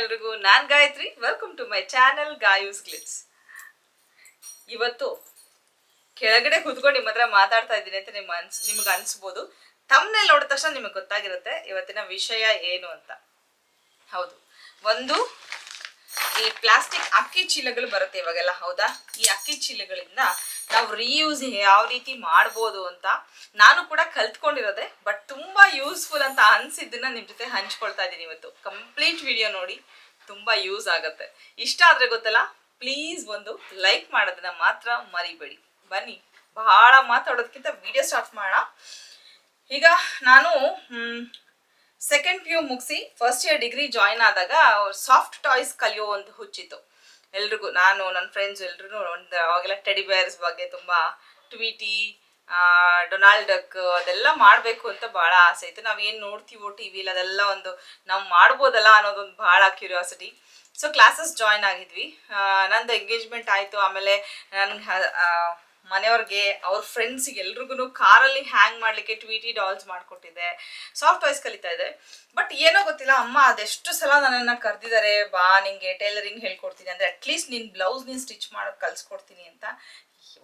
ಎಲ್ರಿಗೂ ನಾನ್ Gayatri. Welcome to my channel Gayu's clips ಇವತ್ತು ಕೆಳಗಡೆ ಕುತ್ಕೊಂಡು ನಿಮ್ಮ ಹತ್ರ ಮಾತಾಡ್ತಾ ಇದ್ದೀನಿ ಅಂತ ನಿಮ್ಮ ಅನ್ಸ್, ನಿಮ್ಗೆ ಅನ್ಸ್ಬೋದು. ತಮ್ನೆಲ್ ನೋಡಿದ ತಕ್ಷಣ ನಿಮಗೆ ಗೊತ್ತಾಗಿರುತ್ತೆ ಇವತ್ತಿನ ವಿಷಯ ಏನು ಅಂತ. ಹೌದು. ಒಂದು ಈ ಪ್ಲಾಸ್ಟಿಕ್ ಅಕ್ಕಿ ಚೀಲಗಳು ಬರುತ್ತೆ ಇವಾಗೆಲ್ಲ, ಹೌದಾ? ಈ ಅಕ್ಕಿ ಚೀಲಗಳಿಂದ ನಾವು ರೀಯೂಸ್ ಯಾವ ರೀತಿ ಮಾಡ್ಬೋದು ಅಂತ ನಾನು ಕೂಡ ಕಲ್ತ್ಕೊಂಡಿರೋದೆ ಬಟ್ ತುಂಬಾ ಯೂಸ್ಫುಲ್ ಅಂತ ಅನ್ಸಿದ್ದನ್ನ ನಿಮ್ ಜೊತೆ ಹಂಚ್ಕೊಳ್ತಾ ಇದ್ದೀನಿ ಇವತ್ತು. ಕಂಪ್ಲೀಟ್ ವಿಡಿಯೋ ನೋಡಿ, ತುಂಬಾ ಯೂಸ್ ಆಗುತ್ತೆ. ಇಷ್ಟ ಆದ್ರೆ ಗೊತ್ತಲ್ಲ ಪ್ಲೀಸ್ ಒಂದು ಲೈಕ್ ಮಾಡೋದನ್ನ ಮಾತ್ರ ಮರಿಬೇಡಿ. ಬನ್ನಿ, ಬಹಳ ಮಾತಾಡೋದಕ್ಕಿಂತ ವಿಡಿಯೋ ಸ್ಟಾರ್ಟ್ ಮಾಡೋಣ. ಈಗ ನಾನು ಸೆಕೆಂಡ್ ಪಿ ಯು ಮುಗಿಸಿ ಫಸ್ಟ್ ಇಯರ್ ಡಿಗ್ರಿ ಜಾಯ್ನ್ ಆದಾಗ ಸಾಫ್ಟ್ ಟಾಯ್ಸ್ ಕಲಿಯೋ ಒಂದು ಹುಚ್ಚಿತ್ತು. ಎಲ್ರಿಗೂ, ನಾನು ನನ್ನ ಫ್ರೆಂಡ್ಸ್ ಎಲ್ರು ಒಂದು ಅವಾಗೆಲ್ಲ ಟೆಡಿ ಬೇರ್ಸ್ ಬಗ್ಗೆ ತುಂಬ ಟ್ವೀಟಿ ಡೊನಾಲ್ಡ್ ಡಕ್ ಅದೆಲ್ಲ ಮಾಡಬೇಕು ಅಂತ ಭಾಳ ಆಸೆ ಇತ್ತು. ನಾವು ಏನು ನೋಡ್ತೀವೋ ಟಿ ವಿಲಿ ಅದೆಲ್ಲ ಒಂದು ನಾವು ಮಾಡ್ಬೋದಲ್ಲ ಅನ್ನೋದೊಂದು ಭಾಳ ಕ್ಯೂರಿಯಾಸಿಟಿ ಸೊ ಕ್ಲಾಸಸ್ ಜಾಯ್ನ್ ಆಗಿದ್ವಿ. ನಂದು ಎಂಗೇಜ್ಮೆಂಟ್ ಆಯಿತು. ಆಮೇಲೆ ನನ್ಗೆ ಮನೆಯವ್ರಿಗೆ, ಅವ್ರ ಫ್ರೆಂಡ್ಸಿಗೆ ಎಲ್ರಿಗೂ ಕಾರಲ್ಲಿ ಹ್ಯಾಂಗ್ ಮಾಡಲಿಕ್ಕೆ ಟ್ವೀಟಿ ಡಾಲ್ಸ್ ಮಾಡ್ಕೊಟ್ಟಿದೆ. ಸಾಫ್ಟ್ ವಾಯ್ಸ್ ಕಲಿತಾ ಇದೆ ಬಟ್ ಏನೋ ಗೊತ್ತಿಲ್ಲ, ಅಮ್ಮ ಅದೆಷ್ಟು ಸಲ ನನ್ನನ್ನು ಕರೆದಿದ್ದಾರೆ ಬಾ, ನಿಂಗೆ ಟೈಲರಿಂಗ್ ಹೇಳ್ಕೊಡ್ತೀನಿ. ಅಂದರೆ ಅಟ್ಲೀಸ್ಟ್ ನಿನ್ನ ಬ್ಲೌಸ್ ನೀನು ಸ್ಟಿಚ್ ಮಾಡೋಕ್ಕೆ ಕಲಿಸ್ಕೊಡ್ತೀನಿ ಅಂತ.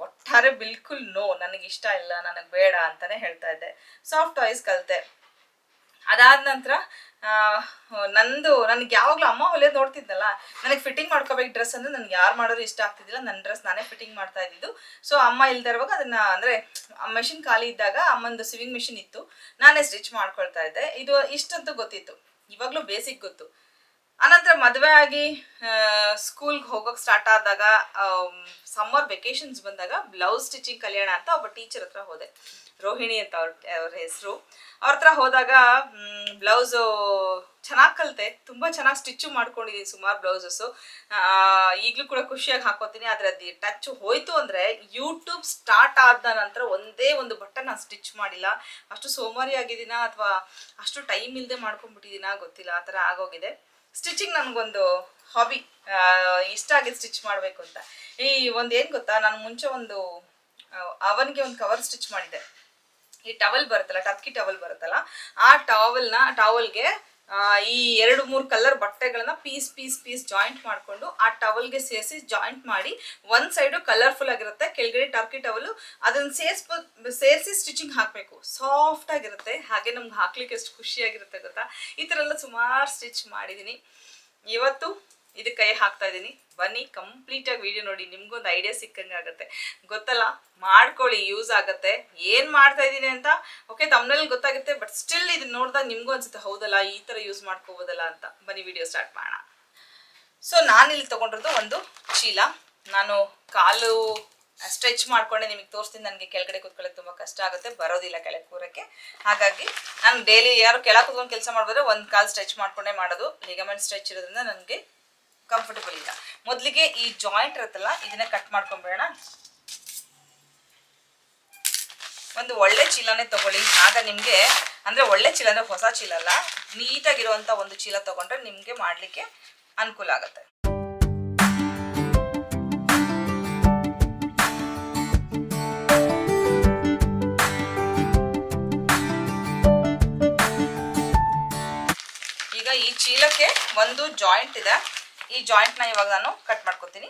ಒಟ್ಟಾರೆ ಬಿಲ್ಕುಲ್ ನೋ ನನಗೆ ಇಷ್ಟ ಇಲ್ಲ, ನನಗೆ ಬೇಡ ಅಂತಾನೆ ಹೇಳ್ತಾ ಇದ್ದೆ. ಸಾಫ್ಟ್ ವಾಯ್ಸ್ ಕಲಿತೆ. ಅದಾದ ನಂತರ ನಂದು, ನನಗೆ ಯಾವಾಗಲೂ ಅಮ್ಮ ಹೊಲಿಯೋದು ನೋಡ್ತಿದ್ದಲ್ಲ. ನನಗೆ ಫಿಟ್ಟಿಂಗ್ ಮಾಡ್ಕೋಬೇಕು ಡ್ರೆಸ್ ಅಂದರೆ ನನಗೆ ಯಾರು ಮಾಡೋದು ಇಷ್ಟ ಆಗ್ತಿದ್ದಿಲ್ಲ. ನನ್ನ ಡ್ರೆಸ್ ನಾನೇ ಫಿಟ್ಟಿಂಗ್ ಮಾಡ್ತಾ ಇದ್ದಿದ್ದು. ಸೊ ಅಮ್ಮ ಇಲ್ದೇ ಇರುವಾಗ ಅದನ್ನ ಅಂದರೆ ಮೆಷಿನ್ ಖಾಲಿ ಇದ್ದಾಗ ಅಮ್ಮಂದು ಸಿವಿಂಗ್ ಮಿಷಿನ್ ಇತ್ತು. ನಾನೇ ಸ್ಟಿಚ್ ಮಾಡ್ಕೊಳ್ತಾ ಇದ್ದೆ. ಇದು ಇಷ್ಟಂತೂ ಗೊತ್ತಿತ್ತು. ಇವಾಗಲೂ ಬೇಸಿಕ್ ಗೊತ್ತು. ಆನಂತರ ಮದುವೆ ಆಗಿ ಸ್ಕೂಲ್ಗೆ ಹೋಗೋಕೆ ಸ್ಟಾರ್ಟ್ ಆದಾಗ ಸಮ್ಮರ್ ವೆಕೇಶನ್ಸ್ ಬಂದಾಗ ಬ್ಲೌಸ್ ಸ್ಟಿಚಿಂಗ್ ಕಲಿಯೋಣ ಅಂತ ಒಬ್ಬ ಟೀಚರ್ ಹತ್ರ ಹೋದೆ. ರೋಹಿಣಿ ಅಂತ ಅವ್ರ ಅವ್ರ ಹೆಸರು. ಅವ್ರ ಹತ್ರ ಹೋದಾಗ ಬ್ಲೌಸು ಚೆನ್ನಾಗಿ ಕಲಿತೆ, ತುಂಬ ಚೆನ್ನಾಗಿ ಸ್ಟಿಚ್ಚು ಮಾಡ್ಕೊಂಡಿದ್ದೀನಿ ಸುಮಾರು ಬ್ಲೌಸಸ್ಸು. ಈಗಲೂ ಕೂಡ ಖುಷಿಯಾಗಿ ಹಾಕೋತೀನಿ, ಆದರೆ ಅದು ಟಚ್ ಹೋಯ್ತು ಅಂದರೆ ಯೂಟ್ಯೂಬ್ ಸ್ಟಾರ್ಟ್ ಆದ ನಂತರ ಒಂದೇ ಒಂದು ಬಟ್ಟೆ ನಾನು ಸ್ಟಿಚ್ ಮಾಡಿಲ್ಲ. ಅಷ್ಟು ಸೋಮಾರಿ ಆಗಿದ್ದೀನ ಅಥವಾ ಅಷ್ಟು ಟೈಮ್ ಇಲ್ಲದೆ ಮಾಡ್ಕೊಂಡ್ಬಿಟ್ಟಿದ್ದೀನ ಗೊತ್ತಿಲ್ಲ, ಆ ಥರ ಆಗೋಗಿದೆ. ಸ್ಟಿಚಿಂಗ್ ನನಗೊಂದು ಹಾಬಿ ಇಷ್ಟ ಆಗಿದೆ ಸ್ಟಿಚ್ ಮಾಡಬೇಕು ಅಂತ. ಈ ಒಂದು ಏನು ಗೊತ್ತಾ, ನಾನು ಮುಂಚೆ ಒಂದು ಅವನಿಗೆ ಒಂದು ಕವರ್ ಸ್ಟಿಚ್ ಮಾಡಿದ್ದೆ. ಈ ಟವಲ್ ಬರುತ್ತಲ್ಲ ಟರ್ಕಿ ಟವಲ್ ಬರುತ್ತಲ್ಲ, ಆ ಟವಲ್ನ ಟವಲ್ಗೆ ಈ ಎರಡು, ಮೂರು ಕಲರ್ ಬಟ್ಟೆಗಳನ್ನ ಪೀಸ್ ಪೀಸ್ ಪೀಸ್ ಜಾಯಿಂಟ್ ಮಾಡಿಕೊಂಡು ಆ ಟವಲ್ಗೆ ಸೇರಿಸಿ ಜಾಯಿಂಟ್ ಮಾಡಿ ಒಂದು ಸೈಡು ಕಲರ್ಫುಲ್ ಆಗಿರುತ್ತೆ, ಕೆಳಗಡೆ ಟರ್ಕಿ ಟವಲು ಅದನ್ನು ಸೇರಿಸ್ಬೋ, ಸೇರಿಸಿ ಸ್ಟಿಚಿಂಗ್ ಹಾಕಬೇಕು. ಸಾಫ್ಟ್ ಆಗಿರುತ್ತೆ, ಹಾಗೆ ನಮ್ಗೆ ಹಾಕ್ಲಿಕ್ಕೆ ಎಷ್ಟು ಖುಷಿಯಾಗಿರುತ್ತೆ ಗೊತ್ತಾ? ಈ ಥರ ಎಲ್ಲ ಸುಮಾರು ಸ್ಟಿಚ್ ಮಾಡಿದ್ದೀನಿ ಇವತ್ತು ಇದಕ್ಕೆ ಕೈ ಹಾಕ್ತಾ ಇದ್ದೀನಿ. ಬನ್ನಿ ಕಂಪ್ಲೀಟಾಗಿ ವಿಡಿಯೋ ನೋಡಿ, ನಿಮ್ಗೊಂದು ಐಡಿಯಾ ಸಿಕ್ಕಂಗೆ ಆಗುತ್ತೆ. ಗೊತ್ತಲ್ಲ, ಮಾಡ್ಕೊಳ್ಳಿ ಯೂಸ್ ಆಗುತ್ತೆ. ಏನು ಮಾಡ್ತಾ ಇದ್ದೀನಿ ಅಂತ ಓಕೆ ತಮ್ಮನಲ್ಲಿ ಗೊತ್ತಾಗುತ್ತೆ ಬಟ್ ಸ್ಟಿಲ್ ಇದನ್ನ ನೋಡಿದಾಗ ನಿಮಗೂ ಅನ್ಸುತ್ತೆ, ಹೌದಲ್ಲ, ಈ ಥರ ಯೂಸ್ ಮಾಡ್ಕೋಬೋದಲ್ಲ ಅಂತ. ಬನ್ನಿ ವಿಡಿಯೋ ಸ್ಟಾರ್ಟ್ ಮಾಡೋಣ. ಸೊ ಇಲ್ಲಿ ತೊಗೊಂಡಿರೋದು ಒಂದು ಚೀಲ. ನಾನು ಕಾಲು ಸ್ಟ್ರೆಚ್ ಮಾಡ್ಕೊಂಡೆ, ನಿಮಗೆ ತೋರಿಸ್ತೀನಿ, ನನಗೆ ಕೆಳಗಡೆ ಕೂತ್ಕೊಳ್ಳೋಕೆ ತುಂಬ ಕಷ್ಟ ಆಗುತ್ತೆ, ಬರೋದಿಲ್ಲ ಕೆಳಗೆ ಕೂರೋಕ್ಕೆ. ಹಾಗಾಗಿ, ನಾನು ಡೈಲಿ ಯಾರು ಕೆಳಗೆ ಕೂತ್ಕೊಂಡು ಕೆಲಸ ಮಾಡಿದ್ರೆ ಒಂದು ಕಾಲು ಸ್ಟ್ರೆಚ್ ಮಾಡಿಕೊಂಡೇ ಮಾಡೋದು. ಲಿಗಮೆಂಟ್ ಸ್ಟ್ರೆಚ್ ಇರೋದ್ರಿಂದ ನನಗೆ ಕಂಫರ್ಟಬಲ್ ಇಲ್ಲ ಮೊದಲಿಗೆ ಈ ಜಾಯಿಂಟ್ ಇರುತ್ತಲ್ಲ, ಇದನ್ನ ಕಟ್ ಮಾಡ್ಕೊಂಡ್ಬಿಡೋಣ ಒಂದು ಒಳ್ಳೆ ಚೀಲನೇ ತಗೊಳ್ಳಿ. ಆಗ ನಿಮಗೆ, ಅಂದರೆ ಒಳ್ಳೆ ಚೀಲ ಅಂದರೆ ಹೊಸ ಚೀಲ ಅಲ್ಲ ನೀಟಾಗಿರುವಂಥ ಒಂದು ಚೀಲ ತಗೊಂಡ್ರೆ ನಿಮಗೆ ಮಾಡಲಿಕ್ಕೆ ಅನುಕೂಲ ಆಗುತ್ತೆ. ಈಗ ಈ ಚೀಲಕ್ಕೆ ಒಂದು ಜಾಯಿಂಟ್ ಇದೆ. ಈ ಜಾಯಿಂಟ್ನ ಇವಾಗ ನಾನು ಕಟ್ ಮಾಡ್ಕೊತೀನಿ.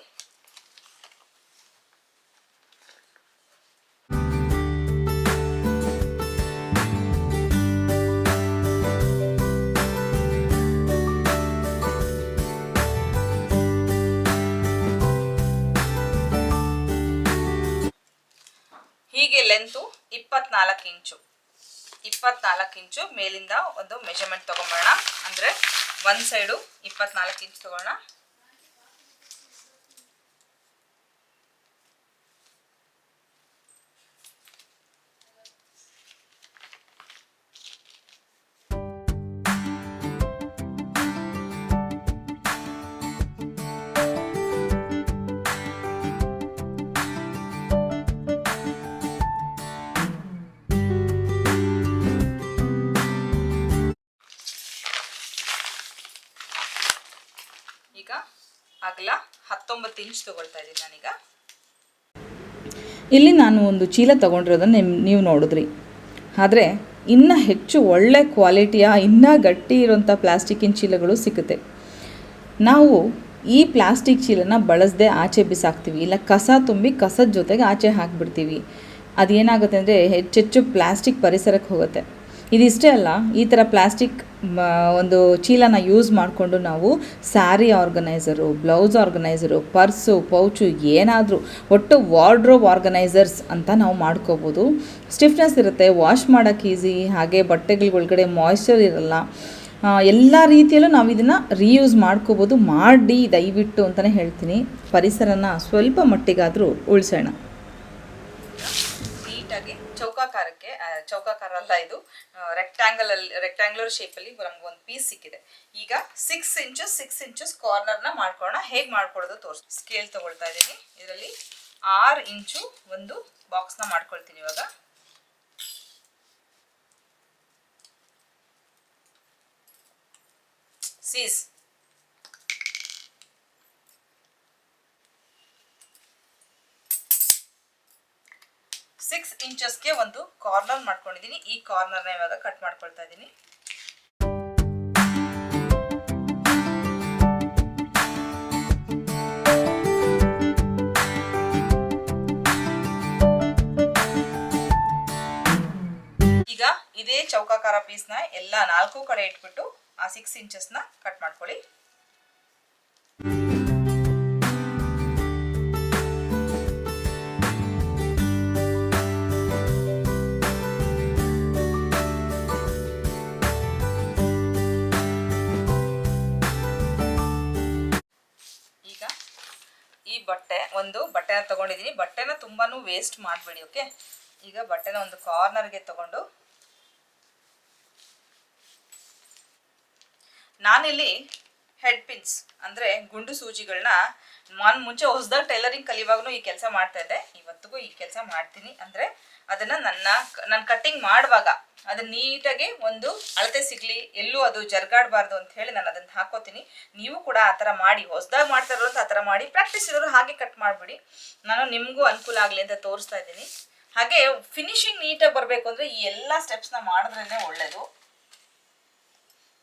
ಹೀಗೆ ಲೆಂತು ಇಪ್ಪತ್ನಾಲ್ಕು ಇಂಚು. ಇಪ್ಪತ್ನಾಲ್ಕು ಇಂಚು ಮೇಲಿಂದ ಒಂದು ಮೆಜರ್ಮೆಂಟ್ ತೊಗೊಂಬೋಣ ಅಂದರೆ ಒಂದು ಸೈಡು ಇಪ್ಪತ್ನಾಲ್ಕು ಇಂಚ್ ತೊಗೊಳ್ಳೋಣ ಹತ್ತೊಂಬತ್ತು ಇಂಚ್ ತೊಗೊಳ್ತಾ ಇದ್ದೀನಿ ನಾನೀಗ. ಇಲ್ಲಿ ನಾನು ಒಂದು ಚೀಲ ತೊಗೊಂಡಿರೋದನ್ನು ನಿಮ್ ನೀವು ನೋಡಿದ್ರಿ. ಆದರೆ ಇನ್ನೂ ಹೆಚ್ಚು ಒಳ್ಳೆ ಕ್ವಾಲಿಟಿಯ ಇನ್ನೂ ಗಟ್ಟಿ ಇರೋಂಥ ಪ್ಲಾಸ್ಟಿಕ್ಕಿನ ಚೀಲಗಳು ಸಿಗುತ್ತೆ. ನಾವು ಈ ಪ್ಲಾಸ್ಟಿಕ್ ಚೀಲನ ಬಳಸದೆ ಆಚೆ ಬಿಸಾಕ್ತೀವಿ. ಇಲ್ಲ ಕಸ ತುಂಬಿ ಕಸದ ಜೊತೆಗೆ ಆಚೆ ಹಾಕಿಬಿಡ್ತೀವಿ. ಅದೇನಾಗುತ್ತೆ ಅಂದರೆ ಹೆಚ್ಚೆಚ್ಚು ಪ್ಲಾಸ್ಟಿಕ್ ಪರಿಸರಕ್ಕೆ ಹೋಗುತ್ತೆ. ಇದಿಷ್ಟೇ ಅಲ್ಲ, ಈ ಥರ ಪ್ಲಾಸ್ಟಿಕ್ ಒಂದು ಚೀಲನ ಯೂಸ್ ಮಾಡಿಕೊಂಡು ನಾವು sari organiser blouse organiser purse pouch ಏನಾದರೂ ಒಟ್ಟು ವಾರ್ಡ್ರೋಬ್ ಆರ್ಗನೈಸರ್ಸ್ ಅಂತ ನಾವು ಮಾಡ್ಕೋಬೋದು. ಸ್ಟಿಫ್ನೆಸ್ ಇರುತ್ತೆ ವಾಶ್ ಮಾಡೋಕ್ಕೆ ಈಸಿ ಹಾಗೆ ಬಟ್ಟೆಗಳ ಒಳಗಡೆ ಮಾಯ್ಶ್ಚರ್ ಇರಲ್ಲ. ಎಲ್ಲ ರೀತಿಯಲ್ಲೂ ನಾವು ಇದನ್ನು ರೀಯೂಸ್ ಮಾಡ್ಕೋಬೋದು, ಮಾಡಿ ದಯವಿಟ್ಟು ಅಂತಲೇ ಹೇಳ್ತೀನಿ. ಪರಿಸರನ ಸ್ವಲ್ಪ ಮಟ್ಟಿಗಾದರೂ ಉಳಿಸೋಣ. ನೀಟಾಗಿ ಚೌಕಾಕಾರಕ್ಕೆ ಚೌಕಾಕಾರ ಅಲ್ಲ ಇದು. ರೆಕ್ಟ್ಯಾಂಗಲ್ ಅಲ್ಲಿ ರೆಕ್ಟ್ಯಾಂಗ್ಯುಲರ್ ಶೇಪಲ್ಲಿ ನಮ್ಗೆ ಒಂದು ಪೀಸ್ ಸಿಕ್ಕಿದೆ. ಈಗ ಸಿಕ್ಸ್ ಇಂಚಸ್ ಸಿಕ್ಸ್ ಇಂಚಸ್ ಕಾರ್ನರ್ನ ಮಾಡ್ಕೊಳ್ಳೋಣ. ಹೇಗೆ ಮಾಡ್ಕೊಡೋದು ತೋರಿಸ್ ಸ್ಕೇಲ್ ತಗೊಳ್ತಾ ಇದ್ದೀನಿ. ಇದರಲ್ಲಿ ಆರು ಇಂಚು ಒಂದು ಬಾಕ್ಸ್ನ ಮಾಡ್ಕೊಳ್ತೀನಿ ಇವಾಗ. ಸೀಸ್ ಸಿಕ್ಸ್ ಇಂಚಸ್ಗೆ ಒಂದು ಕಾರ್ನರ್ ಮಾಡ್ಕೊಂಡಿದ್ದೀನಿ ಈ ಕಾರ್ನರ್ನ ಇವಾಗ ಕಟ್ ಮಾಡ್ಕೊಳ್ತಾ ಇದ್ದೀನಿ ಈಗ ಇದೇ ಚೌಕಾಕಾರ ಪೀಸ್ನ ಎಲ್ಲ ನಾಲ್ಕು ಕಡೆ ಇಟ್ಬಿಟ್ಟು ಆ ಸಿಕ್ಸ್ ಇಂಚಸ್ನ ಕಟ್ ಮಾಡ್ಕೊಳ್ಳಿ. ಒಂದು ಬಟ್ಟೆನ ತಗೊಂಡಿದ್ದೀನಿ ಬಟ್ಟೆನ ತುಂಬಾನು ವೇಸ್ಟ್ ಮಾಡಬೇಡಿ ಓಕೆ ಈಗ ಬಟ್ಟೆನ ಒಂದು ಕಾರ್ನರ್ಗೆ ತಗೊಂಡು ನಾನಿಲ್ಲಿ ಹೆಡ್ ಪಿನ್ಸ್ ಅಂದರೆ ಗುಂಡು ಸೂಜಿಗಳನ್ನ ನಾನು ಮುಂಚೆ ಹೊಸದಾಗಿ ಟೈಲರಿಂಗ್ ಕಲಿಯುವಾಗಲೂ ಈ ಕೆಲಸ ಮಾಡ್ತಾ ಇದ್ದೆ. ಇವತ್ತಿಗೂ ಈ ಕೆಲಸ ಮಾಡ್ತೀನಿ. ಅಂದರೆ ಅದನ್ನ ನನ್ನ ನಾನು ಕಟ್ಟಿಂಗ್ ಮಾಡುವಾಗ ಅದನ್ನ ನೀಟಾಗಿ ಒಂದು ಅಳತೆ ಸಿಗ್ಲಿ, ಎಲ್ಲೂ ಅದು ಜರ್ಗಾಡಬಾರ್ದು ಅಂತ ಹೇಳಿ ನಾನು ಅದನ್ನ ಹಾಕೋತೀನಿ. ನೀವು ಕೂಡ ಆ ಥರ ಮಾಡಿ, ಹೊಸದಾಗಿ ಮಾಡ್ತಾ ಇರೋದು ಆ ಥರ ಮಾಡಿ ಪ್ರಾಕ್ಟೀಸ್ ಇರೋರು ಹಾಗೆ ಕಟ್ ಮಾಡಿಬಿಡಿ. ನಾನು ನಿಮಗೂ ಅನುಕೂಲ ಆಗಲಿ ಅಂತ ತೋರಿಸ್ತಾ ಇದ್ದೀನಿ. ಹಾಗೆ ಫಿನಿಶಿಂಗ್ ನೀಟಾಗಿ ಬರಬೇಕು ಅಂದರೆ ಈ ಎಲ್ಲ ಸ್ಟೆಪ್ಸ್ನ ಮಾಡಿದ್ರೇ ಒಳ್ಳೆಯದು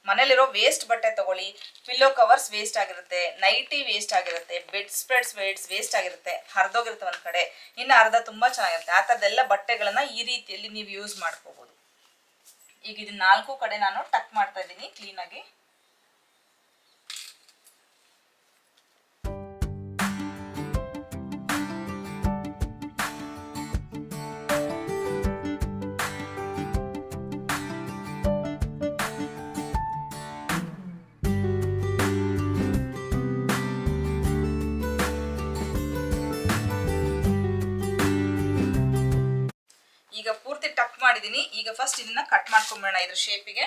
ಮನೇಲಿರೋ ವೇಸ್ಟ್ ಬಟ್ಟೆ ತಗೊಳ್ಳಿ. ಪಿಲ್ಲೋ ಕವರ್ಸ್ ವೇಸ್ಟ್ ಆಗಿರುತ್ತೆ. ನೈಟಿ ವೇಸ್ಟ್ ಆಗಿರುತ್ತೆ. ಬೆಡ್ ಸ್ಪ್ರೆಡ್ಸ್ ವೇಟ್ಸ್ ವೇಸ್ಟ್ ಆಗಿರುತ್ತೆ. ಹರಿದೋಗಿರುತ್ತೆ ಒಂದು ಕಡೆ. ಇನ್ನು ಅರ್ಧ ತುಂಬ ಚೆನ್ನಾಗಿರುತ್ತೆ. ಆ ಥರದ್ದೆಲ್ಲ ಬಟ್ಟೆಗಳನ್ನ ಈ ರೀತಿಯಲ್ಲಿ ನೀವು ಯೂಸ್ ಮಾಡ್ಕೋಬೋದು. ಈಗ ಇದು ನಾಲ್ಕು ಕಡೆ ನಾನು ಟಕ್ ಮಾಡ್ತಾ ಇದ್ದೀನಿ. ಕ್ಲೀನಾಗಿ ಈಗ ಪೂರ್ತಿ ಟಕ್ ಮಾಡಿದ್ದೀನಿ ಈಗ ಫಸ್ಟ್ ಇದನ್ನ ಕಟ್ ಮಾಡ್ಕೊಂಬೋಣ ಇದ್ರ ಶೇಪಿಗೆ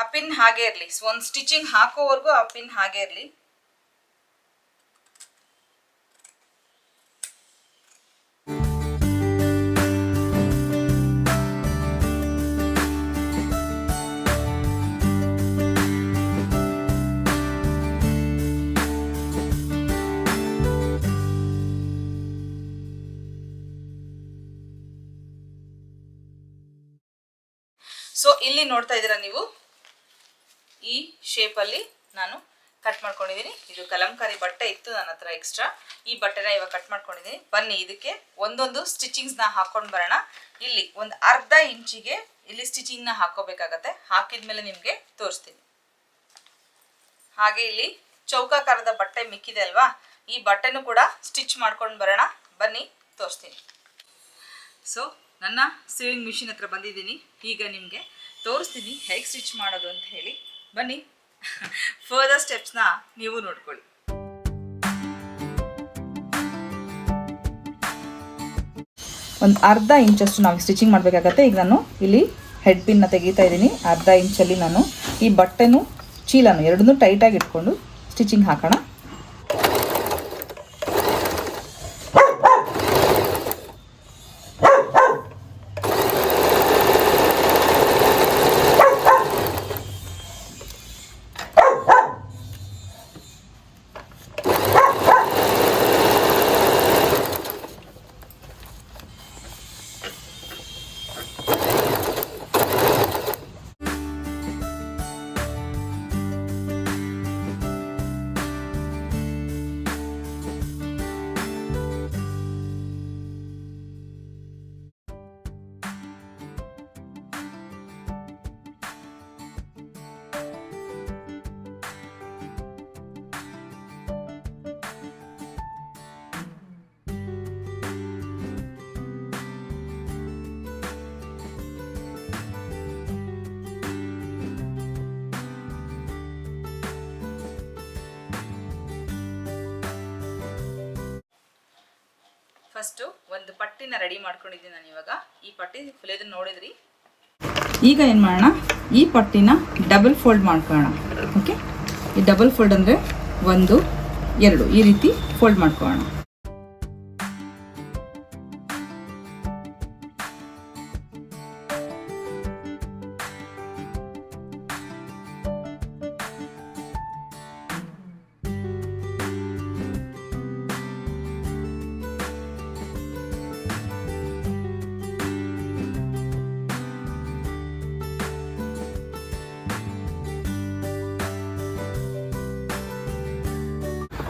ಆ ಪಿನ್ ಹಾಗೆ ಇರಲಿ. ಒಂದು ಸ್ಟಿಚಿಂಗ್ ಹಾಕೋವರೆಗೂ ಆ ಪಿನ್ ಹಾಗೆ ಇರಲಿ. ಸೊ ಇಲ್ಲಿ ನೋಡ್ತಾ ಇದ್ದೀರಾ ನೀವು? ಈ ಶೇಪಲ್ಲಿ ನಾನು ಕಟ್ ಮಾಡ್ಕೊಂಡಿದ್ದೀನಿ. ಇದು ಕಲಂಕಾರಿ ಬಟ್ಟೆ ಇತ್ತು ನನ್ನ ಹತ್ರ ಎಕ್ಸ್ಟ್ರಾ ಈ ಬಟ್ಟೆನ ಇವಾಗ ಕಟ್ ಮಾಡ್ಕೊಂಡಿದ್ದೀನಿ. ಬನ್ನಿ, ಇದಕ್ಕೆ ಒಂದೊಂದು ಸ್ಟಿಚಿಂಗ್ಸ್ನ ಹಾಕೊಂಡು ಬರೋಣ. ಇಲ್ಲಿ ಒಂದು ಅರ್ಧ ಇಂಚಿಗೆ ಇಲ್ಲಿ ಸ್ಟಿಚಿಂಗ್ನ ಹಾಕೋಬೇಕಾಗತ್ತೆ. ಹಾಕಿದ್ಮೇಲೆ ನಿಮಗೆ ತೋರಿಸ್ತೀನಿ. ಹಾಗೆ ಇಲ್ಲಿ ಚೌಕಾಕಾರದ ಬಟ್ಟೆ ಮಿಕ್ಕಿದೆ ಅಲ್ವಾ? ಈ ಬಟ್ಟೆನೂ ಕೂಡ ಸ್ಟಿಚ್ ಮಾಡ್ಕೊಂಡು ಬರೋಣ. ಬನ್ನಿ, ತೋರಿಸ್ತೀನಿ. ಸೊ ನನ್ನ ಸೇವಿಂಗ್ ಮಿಷಿನ್ ಹತ್ರ ಬಂದಿದ್ದೀನಿ. ಈಗ ನಿಮಗೆ ತೋರಿಸ್ತೀನಿ ಹೇಗೆ ಸ್ಟಿಚ್ ಮಾಡೋದು ಅಂತ ಹೇಳಿ. ಬನ್ನಿ. ಫರ್ದರ್ ಸ್ಟೆಪ್ಸ್ನ ನೀವು ನೋಡ್ಕೊಳ್ಳಿ. ಒಂದು ಅರ್ಧ ಇಂಚಷ್ಟು ನಾವು ಸ್ಟಿಚಿಂಗ್ ಮಾಡಬೇಕಾಗತ್ತೆ. ಈಗ ನಾನು ಇಲ್ಲಿ ಹೆಡ್ ಪಿನ್ನ ತೆಗಿತಾ ಇದ್ದೀನಿ. ಅರ್ಧ ಇಂಚಲ್ಲಿ ನಾನು ಈ ಬಟ್ಟೆನೂ, ಚೀಲನೂ ಎರಡನ್ನೂ ಟೈಟಾಗಿ ಇಟ್ಕೊಂಡು ಸ್ಟಿಚಿಂಗ್ ಹಾಕೋಣ. ಒಂದು ಪಟ್ಟಿನ ರೆಡಿ ಮಾಡ್ಕೊಂಡಿದ್ದೀನಿ ನಾನು ಇವಾಗ. ಈ ಪಟ್ಟಿ ಫುಲ್ ನೋಡಿದ್ರಿ. ಈಗ ಏನು ಮಾಡೋಣ? ಈ ಪಟ್ಟಿನ ಡಬಲ್ ಫೋಲ್ಡ್ ಮಾಡ್ಕೊಳ್ಳೋಣ. ಓಕೆ ಈ ಡಬಲ್ ಫೋಲ್ಡ್ ಅಂದರೆ ಒಂದು, ಎರಡು. ಈ ರೀತಿ ಫೋಲ್ಡ್ ಮಾಡ್ಕೊಳ್ಳೋಣ.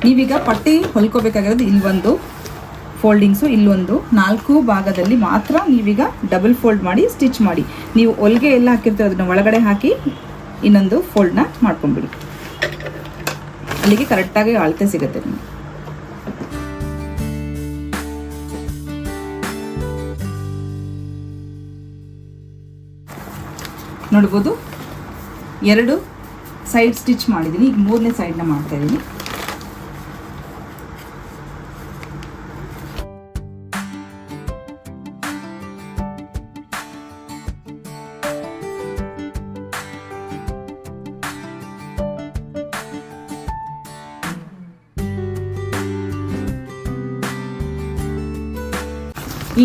ನೀವೀಗ ಪಟ್ಟಿ ಹೊಲ್ಕೋಬೇಕಾಗಿರೋದು ಇಲ್ಲೊಂದು, ಫೋಲ್ಡಿಂಗ್ಸು ಇಲ್ಲೊಂದು. ನಾಲ್ಕು ಭಾಗದಲ್ಲಿ ಮಾತ್ರ ನೀವೀಗ ಡಬಲ್ ಫೋಲ್ಡ್ ಮಾಡಿ, ಸ್ಟಿಚ್ ಮಾಡಿ. ನೀವು ಹೊಲಿಗೆ ಎಲ್ಲ ಹಾಕಿರ್ತೀರ, ಅದನ್ನು ಒಳಗಡೆ ಹಾಕಿ ಇನ್ನೊಂದು ಫೋಲ್ಡ್ನ ಮಾಡ್ಕೊಂಬಿಡಿ. ಅಲ್ಲಿಗೆ ಕರೆಕ್ಟಾಗಿ ಅಳತೆ ಸಿಗುತ್ತೆ ನಿಮಗೆ. ನೋಡ್ಬೋದು? ಎರಡು ಸೈಡ್ ಸ್ಟಿಚ್ ಮಾಡಿದ್ದೀನಿ ಈಗ ಮೂರನೇ ಸೈಡ್ನ ಮಾಡ್ತಾ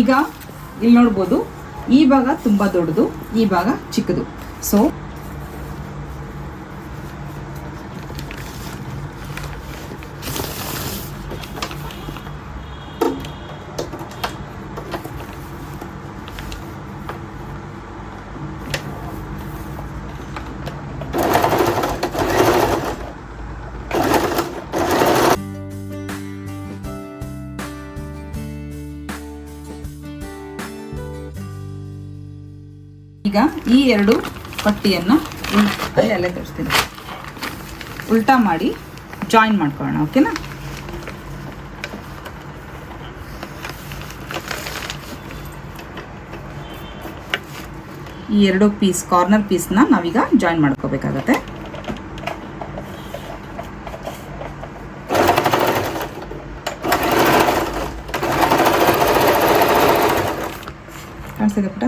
ಈಗ ಇಲ್ಲಿ ನೋಡ್ಬೋದು ಈ ಭಾಗ ತುಂಬ ದೊಡ್ಡದು ಈ ಭಾಗ ಚಿಕ್ಕದು. ಸೊ ಈ ಎರಡು ಪಟ್ಟಿಯನ್ನು ಅಲ್ಲಿ ತೋರಿಸ್ತೀನಿ. ಉಲ್ಟಾ ಮಾಡಿ ಜಾಯಿನ್ ಮಾಡ್ಕೊಳ್ಳೋಣ, ಓಕೆನಾ? ಈ ಎರಡು ಪೀಸ್ ಕಾರ್ನರ್ ಪೀಸ್ನ ನಾವೀಗ ಜಾಯಿನ್ ಮಾಡ್ಕೋಬೇಕಾಗತ್ತೆ. ಕಾಣಿಸ್ತಿದೆ ಪುಟ?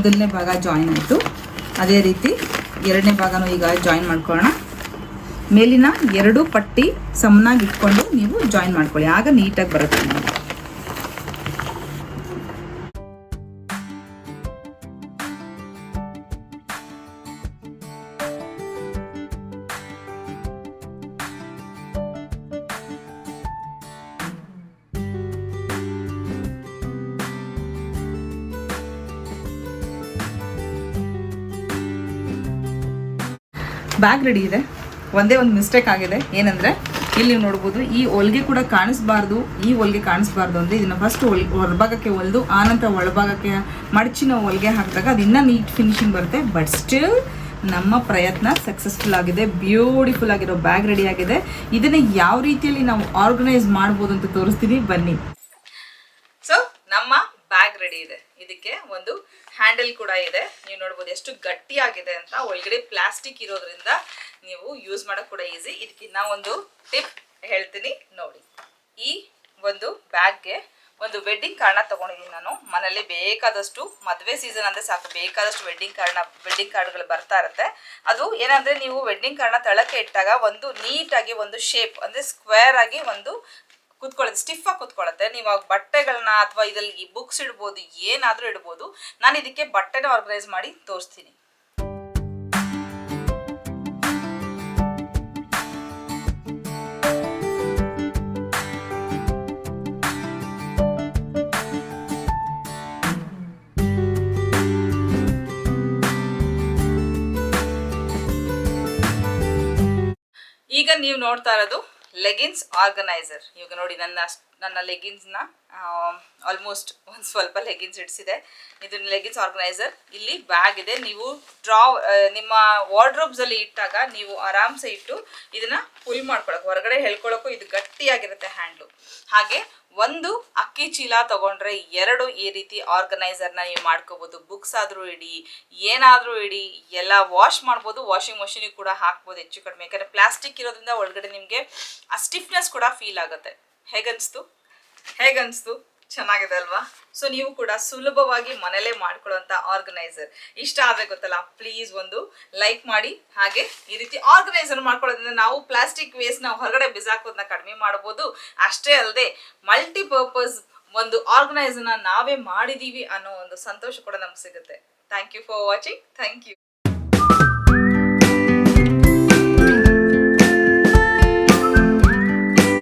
ಮೊದಲನೇ ಭಾಗ ಜಾಯಿನ್ ಆಯಿತು. ಅದೇ ರೀತಿ ಎರಡನೇ ಭಾಗನೂ ಈಗ ಜಾಯಿನ್ ಮಾಡ್ಕೊಳ್ಳೋಣ. ಮೇಲಿನ ಎರಡು ಪಟ್ಟಿ ಸಮನಾಗಿ ಇಟ್ಕೊಂಡು ನೀವು ಜಾಯಿನ್ ಮಾಡ್ಕೊಳ್ಳಿ. ಆಗ ನೀಟಾಗಿ ಬರುತ್ತೆ. ಬ್ಯಾಗ್ ರೆಡಿ ಇದೆ. ಒಂದೇ ಒಂದು ಮಿಸ್ಟೇಕ್ ಆಗಿದೆ. ಏನಂದರೆ, ಇಲ್ಲಿ ನೀವು ನೋಡ್ಬೋದು, ಈ ಹೊಲಿಗೆ ಕೂಡ ಕಾಣಿಸ್ಬಾರ್ದು, ಈ ಹೊಲಿಗೆ ಕಾಣಿಸ್ಬಾರ್ದು ಅಂದ್ರೆ ಇದನ್ನು ಫಸ್ಟ್ ಹೊಲ್, ಹೊರಭಾಗಕ್ಕೆ ಹೊಲಿದು, ಆನಂತರ ಒಳಭಾಗಕ್ಕೆ, ಮಡಚಿನ ಹೊಲಿಗೆ ಹಾಕಿದಾಗ ಅದು ಇನ್ನೂ ನೀಟ್ ಫಿನಿಶಿಂಗ್ ಬರುತ್ತೆ. ಬಟ್ ಸ್ಟಿಲ್ ನಮ್ಮ ಪ್ರಯತ್ನ ಸಕ್ಸಸ್ಫುಲ್ ಆಗಿದೆ. ಬ್ಯೂಟಿಫುಲ್ ಆಗಿರೋ ಬ್ಯಾಗ್ ರೆಡಿ ಆಗಿದೆ. ಇದನ್ನ ಯಾವ ರೀತಿಯಲ್ಲಿ ನಾವು ಆರ್ಗನೈಸ್ ಮಾಡ್ಬೋದು ಅಂತ ತೋರಿಸ್ತೀವಿ ಬನ್ನಿ. ಸೊ ನಮ್ಮ ಬ್ಯಾಗ್ ರೆಡಿ ಇದೆ. ಇದಕ್ಕೆ ಒಂದು ಹ್ಯಾಂಡಲ್ ಕೂಡ ಇದೆ. ನೀವು ನೋಡ್ಬೋದು ಎಷ್ಟು ಗಟ್ಟಿಯಾಗಿದೆ ಅಂತ. ಒಳಗಡೆ ಪ್ಲಾಸ್ಟಿಕ್ ಇರೋದ್ರಿಂದ ನೀವು ಯೂಸ್ ಮಾಡೋಕೆ ಕೂಡ ಈಸಿ. ಇದಕ್ಕೆ ನಾ ಒಂದು ಟಿಪ್ ಹೇಳ್ತೀನಿ ನೋಡಿ. ಈ ಒಂದು ಬ್ಯಾಗ್ಗೆ ಒಂದು ವೆಡ್ಡಿಂಗ್ ಕಾರ್ಡ್ನ ತಗೊಂಡಿದ್ದೀನಿ ನಾನು. ಮನೇಲಿ ಬೇಕಾದಷ್ಟು ಮದುವೆ ಸೀಸನ್ ಅಂದರೆ ಸಾಕು. ಬೇಕಾದಷ್ಟು ವೆಡ್ಡಿಂಗ್ ಕಾರ್ಡ್ನ, ವೆಡ್ಡಿಂಗ್ ಕಾರ್ಡ್ಗಳು ಬರ್ತಾ ಇರುತ್ತೆ. ಅದು ಏನಂದರೆ ನೀವು ವೆಡ್ಡಿಂಗ್ ಕಾರ್ಡ್ನ ತಳಕ್ಕೆ ಇಟ್ಟಾಗ ಒಂದು ನೀಟಾಗಿ ಒಂದು ಶೇಪ್ ಅಂದರೆ ಸ್ಕ್ವೇರ್ ಆಗಿ ಒಂದು ಕುತ್ಕೊಳ್ಳುತ್ತೆ ಸ್ಟಿಫ್ ಆಗಿ ಕುತ್ಕೊಳ್ಳುತ್ತೆ. ನೀವು ಬಟ್ಟೆಗಳನ್ನ ಅಥವಾ ಇದರಲ್ಲಿ ಬುಕ್ಸ್ ಇಡ್ಬೋದು, ಏನಾದರೂ ಇಡ್ಬೋದು, ನಾನು ಇದಕ್ಕೆ ಬಟ್ಟೆನ ಆರ್ಗನೈಸ್ ಮಾಡಿ ತೋರಿಸ್ತೀನಿ. ಈಗ ನೀವು ನೋಡ್ತಾ ಇರೋದು ಲೆಗಿನ್ಸ್ ಆರ್ಗನೈಸರ್ ಇವಾಗ ನೋಡಿ ನನ್ನ ನನ್ನ ಲೆಗಿನ್ಸ್ನ ಆಲ್ಮೋಸ್ಟ್ ಒಂದು ಸ್ವಲ್ಪ ಲೆಗಿನ್ಸ್ ಇಡಿಸಿದೆ. ಇದು ಲೆಗಿನ್ಸ್ ಆರ್ಗನೈಸರ್ ಇಲ್ಲಿ ಬ್ಯಾಗ್ ಇದೆ. ನೀವು ಡ್ರಾ ನಿಮ್ಮ ವಾರ್ಡ್ರೋಬ್ಸಲ್ಲಿ ಇಟ್ಟಾಗ ನೀವು ಆರಾಮ್ಸೆ ಇಟ್ಟು ಇದನ್ನು ಫುಲ್ ಮಾಡ್ಕೊಳಕ್ಕೆ ಹೊರಗಡೆ ಹೇಳ್ಕೊಳಕ್ಕೂ ಇದು ಗಟ್ಟಿಯಾಗಿರುತ್ತೆ ಹ್ಯಾಂಡ್ಲು ಹಾಗೆ ಒಂದು ಅಕ್ಕಿ ಚೀಲ ತಗೊಂಡ್ರೆ ಎರಡು ಈ ರೀತಿ ಆರ್ಗನೈಸರ್ನ ನೀವು ಮಾಡ್ಕೋಬೋದು. ಬುಕ್ಸ್ ಆದರೂ ಇಡಿ, ಏನಾದರೂ ಇಡಿ, ಎಲ್ಲ ವಾಶ್ ಮಾಡ್ಬೋದು. ವಾಷಿಂಗ್ ಮಷಿನಿಗೆ ಕೂಡ ಹಾಕ್ಬೋದು ಹೆಚ್ಚು ಕಡಿಮೆ. ಯಾಕಂದರೆ ಪ್ಲಾಸ್ಟಿಕ್ ಇರೋದ್ರಿಂದ ಒಳಗಡೆ ನಿಮಗೆ ಆ ಸ್ಟಿಫ್ನೆಸ್ ಕೂಡ ಫೀಲ್ ಆಗುತ್ತೆ. ಹೇಗನ್ಸ್ತು? ಹೇಗನ್ಸ್ತು? ಚೆನ್ನಾಗಿದೆ ಅಲ್ವಾ? ಸೊ ನೀವು ಕೂಡ ಸುಲಭವಾಗಿ ಮನೇಲೇ ಮಾಡ್ಕೊಳ್ಳೋಂಥ ಆರ್ಗನೈಸರ್ ಇಷ್ಟ ಆದರೆ ಗೊತ್ತಲ್ಲ ಪ್ಲೀಸ್ ಒಂದು ಲೈಕ್ ಮಾಡಿ, ಹಾಗೆ ಈ ರೀತಿ ಆರ್ಗನೈಸರ್ ಮಾಡ್ಕೊಳ್ಳೋದ್ರಿಂದ ನಾವು ಪ್ಲಾಸ್ಟಿಕ್ ವೇಸ್ಟ್ ನಾವು ಹೊರಗಡೆ ಬಿಸಾಕೋದನ್ನ ಕಡಿಮೆ ಮಾಡ್ಬೋದು. ಅಷ್ಟೇ ಅಲ್ಲದೆ ಮಲ್ಟಿಪರ್ಪಸ್ ಒಂದು ಆರ್ಗನೈಸರ್ನ ನಾವೇ ಮಾಡಿದ್ದೀವಿ ಅನ್ನೋ ಒಂದು ಸಂತೋಷ ಕೂಡ ನಮ್ಗೆ ಸಿಗುತ್ತೆ. Thank you for watching thank you